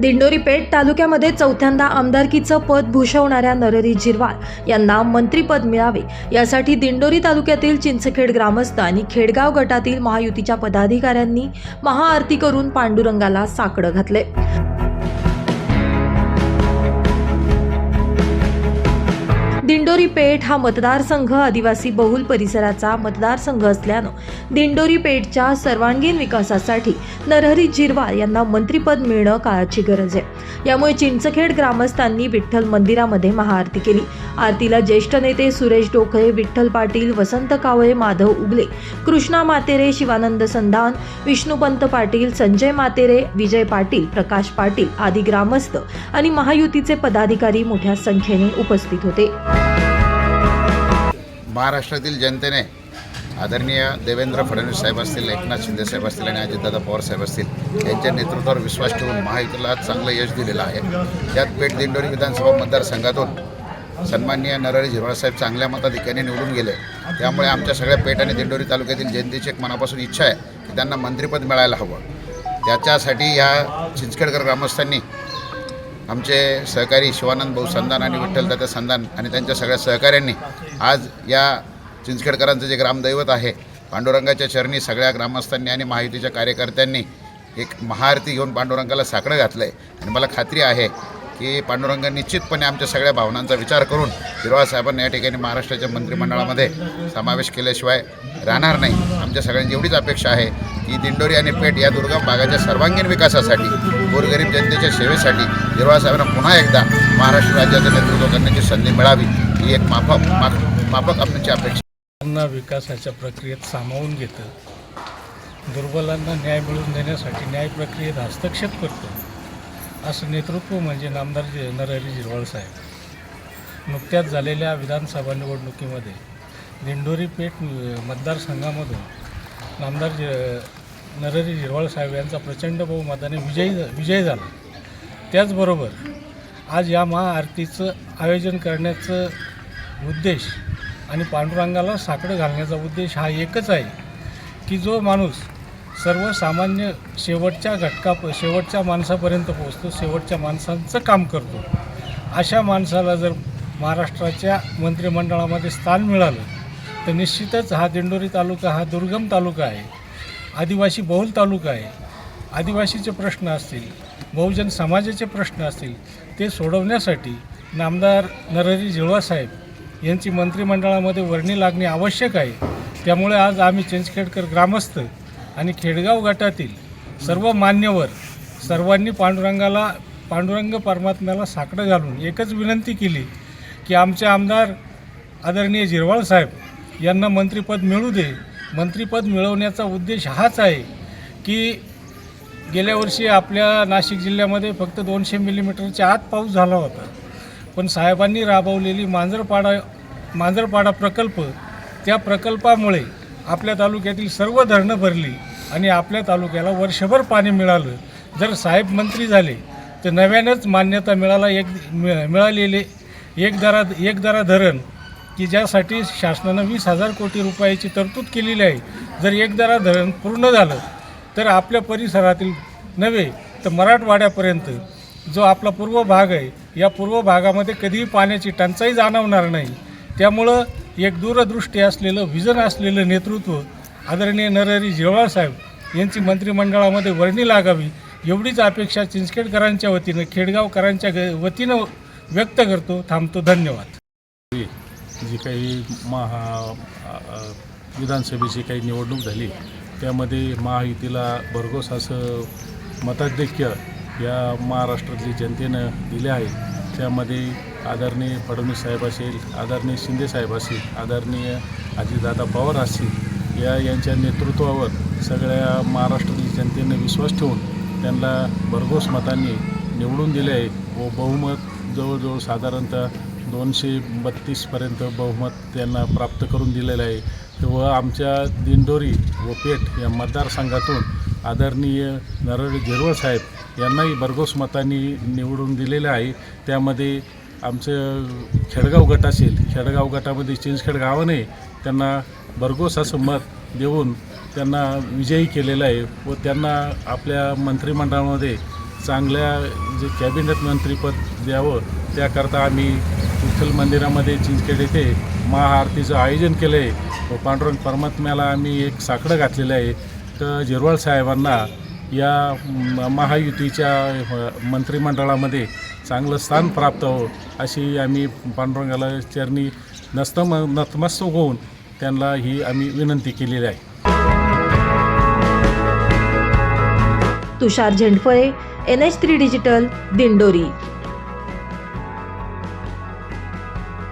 दिंडोरी पेठ तालुक्यामध्ये चौथ्यांदा आमदारकीचं पद भूषवणाऱ्या नरहरी जिरवाळ यांना मंत्रीपद मिळावे. यासाठी दिंडोरी तालुक्यातील चिंचखेड ग्रामस्थ आणि खेडगाव गटातील महायुतीच्या पदाधिकाऱ्यांनी महाआरती करून पांडुरंगाला साकडं घातले. दिंडोरी पेठ हा मतदारसंघ आदिवासी बहुल परिसराचा मतदारसंघ असल्यानं दिंडोरी पेठच्या सर्वांगीण विकासासाठी नरहरी झिरवाळ यांना मंत्रिपद मिळणं काळाची गरज आहे. यामुळे चिंचखेड ग्रामस्थांनी विठ्ठल मंदिरामध्ये महाआरती केली. आरतीला ज्येष्ठ नेते सुरेश डोकळे विठ्ठल पाटील वसंत कावळे माधव उगले कृष्णा मातेरे शिवानंद संधान विष्णुपंत पाटील संजय मातेरे विजय पाटील प्रकाश पाटील आदी ग्रामस्थ आणि महायुतीचे पदाधिकारी मोठ्या संख्येने उपस्थित होते. महाराष्ट्रातील जनतेने आदरणीय देवेंद्र फडणवीस साहेब असतील एकनाथ शिंदे साहेब असतील आणि अजितदादा पवार साहेब असतील यांच्या नेतृत्वावर विश्वास ठेवून महायुतीला चांगलं यश दिलेलं आहे. त्यात पेठ दिंडोरी विधानसभा मतदारसंघातून सन्माननीय नरहरी झिरवाळसाहेब चांगल्या मताधिक्याने निवडून गेले. त्यामुळे आमच्या सगळ्या पेठ आणि दिंडोरी तालुक्यातील जनतेची एक मनापासून इच्छा आहे की त्यांना मंत्रिपद मिळायला हवं. त्याच्यासाठी या चिंचखेडकर ग्रामस्थांनी आमचे सहकारी शिवानंद भाऊ संधान आणि विठ्ठलदादा संधान आणि त्यांच्या सगळ्या सहकाऱ्यांनी आज या चिंचखेडकरांचं जे ग्रामदैवत आहे पांडुरंगाच्या चरणी सगळ्या ग्रामस्थांनी आणि महायुतीच्या कार्यकर्त्यांनी एक महाआरती घेऊन पांडुरंगाला साकडं घातलं आहे आणि मला खात्री आहे की पांडुरंग निश्चितपणे आमच्या सगळ्या भावनांचा विचार करून हिरवा साहेबांना या ठिकाणी महाराष्ट्राच्या मंत्रिमंडळामध्ये समावेश केल्याशिवाय राहणार नाही. आमच्या सगळ्यांची एवढीच अपेक्षा आहे. ही दिंडोरी आणि पेठ या दुर्गम भागाच्या सर्वांगीण विकासासाठी गोरगरीब जनतेच्या सेवेसाठी हिरवा साहेबांना पुन्हा एकदा महाराष्ट्र राज्याचं नेतृत्व करण्याची संधी मिळावी ही एक माफक माफ माफक आपल्याची अपेक्षा. विकासाच्या प्रक्रियेत सामावून घेतं. दुर्बलांना न्याय मिळवून देण्यासाठी न्याय प्रक्रियेत हस्तक्षेप करतो. असं नेतृत्व म्हणजे नामदार जे नरहरी जिरवाळ साहेब. नुकत्याच झालेल्या विधानसभा निवडणुकीमध्ये दिंडोरी पेठ मतदारसंघामधून नामदार नरहरी झिरवाळ साहेब यांचा प्रचंड बहुमताने विजयी विजय झाला. त्याचबरोबर आज या महाआरतीचं आयोजन करण्याचं उद्देश आणि पांडुरंगाला साकडं घालण्याचा उद्देश हा एकच आहे की जो माणूस सर्वसामान्य शेवटच्या घटका शेवटच्या माणसापर्यंत पोहोचतो शेवटच्या माणसांचं काम करतो. अशा माणसाला जर महाराष्ट्राच्या मंत्रिमंडळामध्ये स्थान मिळालं तर निश्चितच हा दिंडोरी तालुका हा दुर्गम तालुका आहे. आदिवासी बहुल तालुका आहे. आदिवासीचे प्रश्न असतील बहुजन समाजाचे प्रश्न असतील ते सोडवण्यासाठी नामदार नरहरी जिळवासाहेब यांची मंत्रिमंडळामध्ये वर्णी लागणे आवश्यक आहे. त्यामुळे आज आम्ही चिंचखेडकर ग्रामस्थ आणि खेडगाव गटातील सर्व मान्यवर सर्वांनी पांडुरंगाला पांडुरंग परमात्म्याला साकडं घालून एकच विनंती केली की आमचे आमदार आदरणीय झिरवाळ साहेब यांना मंत्रिपद मिळू दे. मंत्रिपद मिळवण्याचा उद्देश हाच आहे की गेल्या वर्षी आपल्या नाशिक जिल्ह्यामध्ये फक्त दोनशे मिलीमीटरच्या आत पाऊस झाला होता. पण साहेबांनी राबवलेली मांजरपाडा मांजरपाडा प्रकल्प त्या प्रकल्पामुळे आपल्या तालुक्यातील सर्व धरणं भरली आणि आपल्या तालुक्याला वर्षभर पाणी मिळालं. जर साहेब मंत्री झाले तर नव्यानंच मान्यता मिळाला एक मिळालेले एक दरा एक दरा धरण की ज्यासाठी शासनानं वीस हजार कोटी रुपयाची तरतूद केलेली आहे जर एकदरा धरण पूर्ण झालं तर आपल्या परिसरातील नव्हे तर मराठवाड्यापर्यंत जो आपला पूर्व भाग आहे या पूर्व भागामध्ये कधीही पाण्याची टंचाई जाणवणार नाही. त्यामुळं एक दूरदृष्टी असलेलं विजन असलेलं नेतृत्व आदरणीय नरहरी झिरवाळ साहेब यांची मंत्रिमंडळामध्ये वर्णी लागावी एवढीच अपेक्षा चिंचखेडकरांच्या वतीनं खेडगावकरांच्या ग- वतीनं व्यक्त करतो. थांबतो. धन्यवाद. काही महा विधानसभेची काही निवडणूक झाली त्यामध्ये महायुतीला भरघोस असं मताधिक्य या महाराष्ट्रातली जनतेनं दिले आहे. त्यामध्ये आदरणीय फडणवीस साहेब असेल आदरणीय शिंदे साहेब आदरणीय अजितदादा पवार असतील या यांच्या नेतृत्वावर सगळ्या महाराष्ट्रातील जनतेनं विश्वास ठेवून त्यांना भरघोस मतांनी निवडून दिले आहे. व बहुमत जवळजवळ साधारणतः दोनशे बत्तीसपर्यंत बहुमत त्यांना प्राप्त करून दिलेलं आहे. व आमच्या दिंडोरी व पेठ या मतदारसंघातून आदरणीय नरळ झिरवळ साहेब यांनाही भरघोस मतांनी निवडून दिलेलं आहे. त्यामध्ये आमचं खेडगाव गट असेल खेडगाव गटामध्ये चिंचखेड गावाने त्यांना भरघोस असं मत देऊन त्यांना विजयी केलेलं आहे व त्यांना आपल्या मंत्रिमंडळामध्ये चांगल्या जे कॅबिनेट मंत्रीपद द्यावं त्याकरता आम्ही विठ्ठल मंदिरामध्ये चिंचखेड येथे महाआरतीचं आयोजन केलं आहे व पांडुरंग परमात्म्याला आम्ही एक साकडं घातलेलं आहे. तर जिरवाळ साहेबांना या महायुतीच्या मंत्रिमंडळामध्ये चांगलं स्थान प्राप्त हो अशी आम्ही पांडुरंगाला चरणी नस्तम नतमस्तक होऊन त्यांना ही आम्ही विनंती केलेली आहे. Tushar Zendphale N H three digital Dindori.